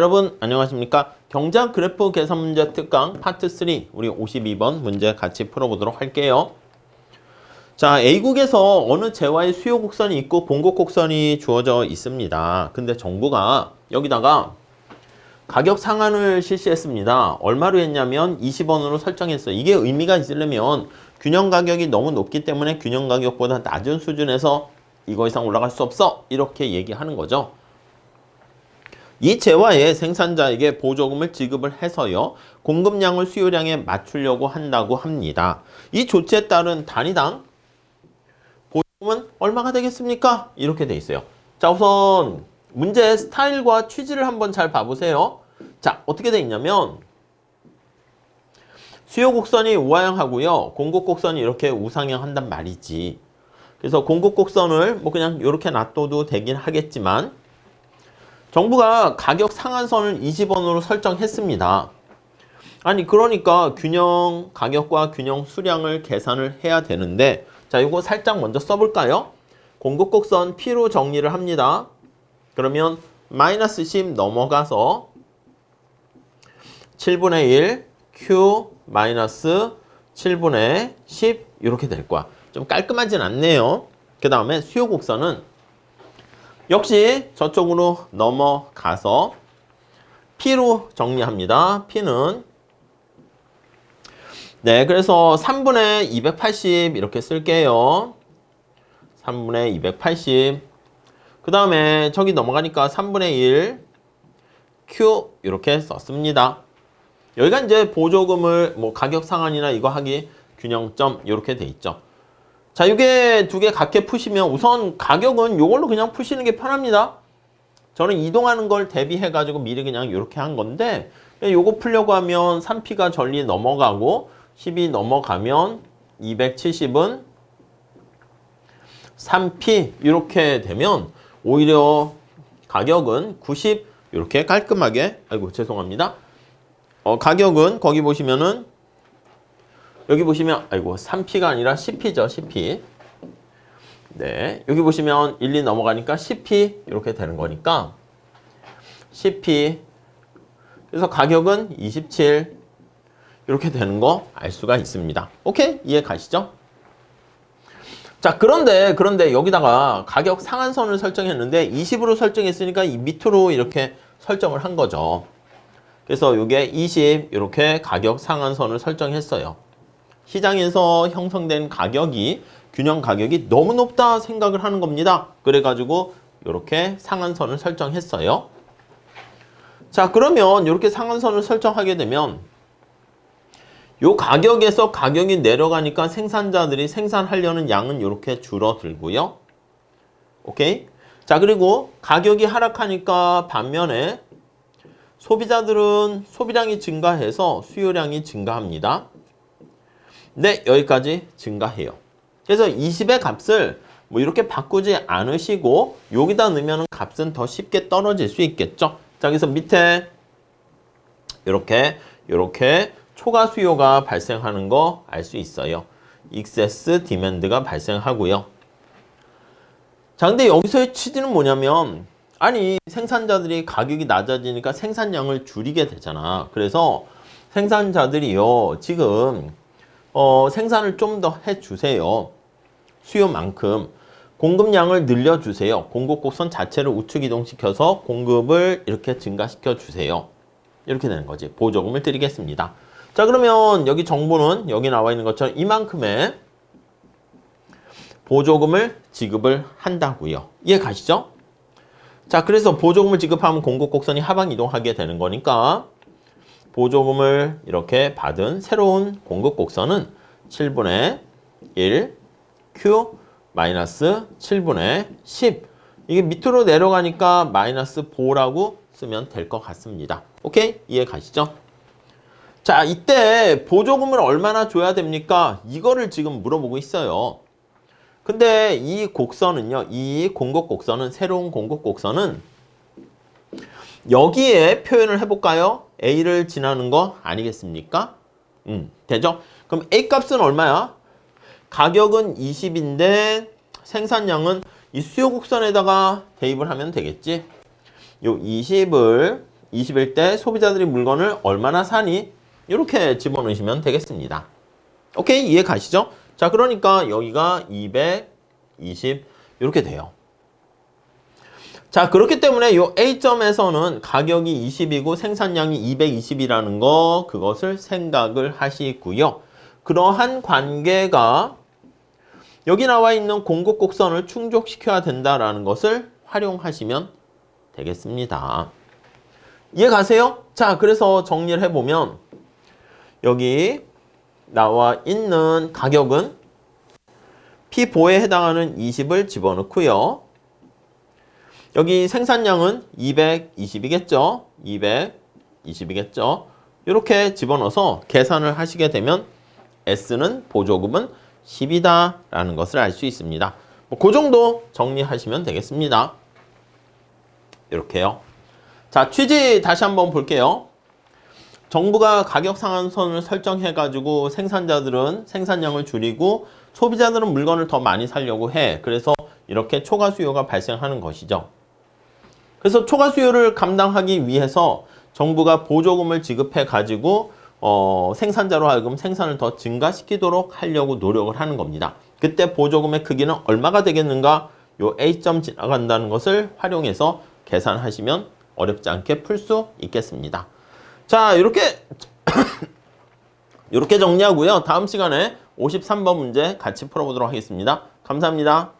여러분 안녕하십니까? 경장 그래프 계산 문제 특강 파트 3 우리 52번 문제 같이 풀어보도록 할게요. 자 A국에서 어느 재화의 수요 곡선이 있고 봉곡 곡선이 주어져 있습니다. 근데 정부가 여기다가 가격 상한을 실시했습니다. 얼마로 했냐면 20원으로 설정했어요. 이게 의미가 있으려면 균형 가격이 너무 높기 때문에 균형 가격보다 낮은 수준에서 이거 이상 올라갈 수 없어. 이렇게 얘기하는 거죠 이 재화의 생산자에게 보조금을 지급을 해서요. 공급량을 수요량에 맞추려고 한다고 합니다. 이 조치에 따른 단위당 보조금은 얼마가 되겠습니까? 이렇게 돼 있어요. 자, 우선 문제 스타일과 취지를 한번 잘 봐보세요. 자, 어떻게 돼 있냐면 수요 곡선이 우하향하고요. 공급 곡선이 이렇게 우상향 한단 말이지. 그래서 공급 곡선을 뭐 그냥 이렇게 놔둬도 되긴 하겠지만 정부가 가격 상한선을 20원으로 설정했습니다. 아니 그러니까 균형 가격과 균형 수량을 계산을 해야 되는데 자 이거 살짝 먼저 써볼까요? 공급 곡선 P로 정리를 합니다. 그러면 마이너스 10 넘어가서 7분의 1 Q 마이너스 7분의 10 이렇게 될 거야. 좀 깔끔하진 않네요. 그 다음에 수요 곡선은 역시 저쪽으로 넘어가서 P로 정리합니다. P는 네, 그래서 3분의 280 이렇게 쓸게요. 3분의 280. 그 다음에 저기 넘어가니까 3분의 1 Q 이렇게 썼습니다. 여기가 이제 보조금을 뭐 가격 상한이나 이거 하기 균형점 이렇게 돼 있죠. 자, 이게 두 개 각게 푸시면 우선 가격은 이걸로 그냥 푸시는 게 편합니다. 저는 이동하는 걸 대비해 가지고 미리 그냥 이렇게 한 건데 요거 풀려고 하면 3P가 전리 넘어가고 10이 넘어가면 270은 3P 이렇게 되면 오히려 가격은 90 이렇게 깔끔하게 아이고 죄송합니다. 어, 가격은 거기 보시면은 여기 보시면 아이고 3P가 아니라 10P죠. 10P. 네. 여기 보시면 1, 2 넘어가니까 10P 이렇게 되는 거니까 10P 그래서 가격은 27 이렇게 되는 거 알 수가 있습니다. 오케이? 이해 가시죠? 자, 그런데 그런데 여기다가 가격 상한선을 설정했는데 20으로 설정했으니까 이 밑으로 이렇게 설정을 한 거죠. 그래서 이게 20 이렇게 가격 상한선을 설정했어요. 시장에서 형성된 가격이 균형 가격이 너무 높다 생각을 하는 겁니다. 그래가지고 이렇게 상한선을 설정했어요. 자 그러면 이렇게 상한선을 설정하게 되면 요 가격에서 가격이 내려가니까 생산자들이 생산하려는 양은 이렇게 줄어들고요. 오케이? 자 그리고 가격이 하락하니까 반면에 소비자들은 소비량이 증가해서 수요량이 증가합니다. 네, 여기까지 증가해요. 그래서 20의 값을 뭐 이렇게 바꾸지 않으시고 여기다 넣으면 값은 더 쉽게 떨어질 수 있겠죠. 자, 그래서 밑에 이렇게 이렇게 초과 수요가 발생하는 거 알 수 있어요. excess demand가 발생하고요. 자, 근데 여기서의 취지는 뭐냐면 아니 생산자들이 가격이 낮아지니까 생산량을 줄이게 되잖아. 그래서 생산자들이요 지금 어, 생산을 좀 더 해주세요. 수요만큼. 공급량을 늘려주세요. 공급 곡선 자체를 우측 이동시켜서 공급을 이렇게 증가시켜 주세요. 이렇게 되는 거지. 보조금을 드리겠습니다. 자 그러면 여기 정보는 여기 나와 있는 것처럼 이만큼의 보조금을 지급을 한다고요. 이해 가시죠? 자 그래서 보조금을 지급하면 공급 곡선이 하방 이동하게 되는 거니까 보조금을 이렇게 받은 새로운 공급 곡선은 7분의 1 Q 마이너스 7분의 10 이게 밑으로 내려가니까 마이너스 4라고 쓰면 될 것 같습니다. 오케이? 이해 가시죠? 자, 이때 보조금을 얼마나 줘야 됩니까? 이거를 지금 물어보고 있어요. 근데 이 곡선은요, 이 공급 곡선은, 새로운 공급 곡선은 여기에 표현을 해볼까요? A를 지나는 거 아니겠습니까? 음, 되죠? 그럼 A 값은 얼마야? 가격은 20인데 생산량은 이 수요 곡선에다가 대입을 하면 되겠지? 요 20을 20일 때 소비자들이 물건을 얼마나 사니? 이렇게 집어넣으시면 되겠습니다. 오케이 이해 가시죠? 자 그러니까 여기가 220 이렇게 돼요. 자 그렇기 때문에 요 A점에서는 가격이 20이고 생산량이 220이라는 거 그것을 생각을 하시고요. 그러한 관계가 여기 나와 있는 공급 곡선을 충족시켜야 된다라는 것을 활용하시면 되겠습니다. 이해 가세요? 자 그래서 정리를 해보면 여기 나와 있는 가격은 P5에 해당하는 20을 집어넣고요. 여기 생산량은 220이겠죠? 220이겠죠? 이렇게 집어넣어서 계산을 하시게 되면 S는 보조금은 10이다 라는 것을 알 수 있습니다. 뭐 그 정도 정리하시면 되겠습니다. 이렇게요. 자, 취지 다시 한번 볼게요. 정부가 가격 상한선을 설정해 가지고 생산자들은 생산량을 줄이고 소비자들은 물건을 더 많이 사려고 해. 그래서 이렇게 초과 수요가 발생하는 것이죠. 그래서 초과 수요를 감당하기 위해서 정부가 보조금을 지급해 가지고 어, 생산자로 하여금 생산을 더 증가시키도록 하려고 노력을 하는 겁니다. 그때 보조금의 크기는 얼마가 되겠는가? 요 A점 지나간다는 것을 활용해서 계산하시면 어렵지 않게 풀 수 있겠습니다. 자, 이렇게 이렇게 정리하고요. 다음 시간에 53번 문제 같이 풀어보도록 하겠습니다. 감사합니다.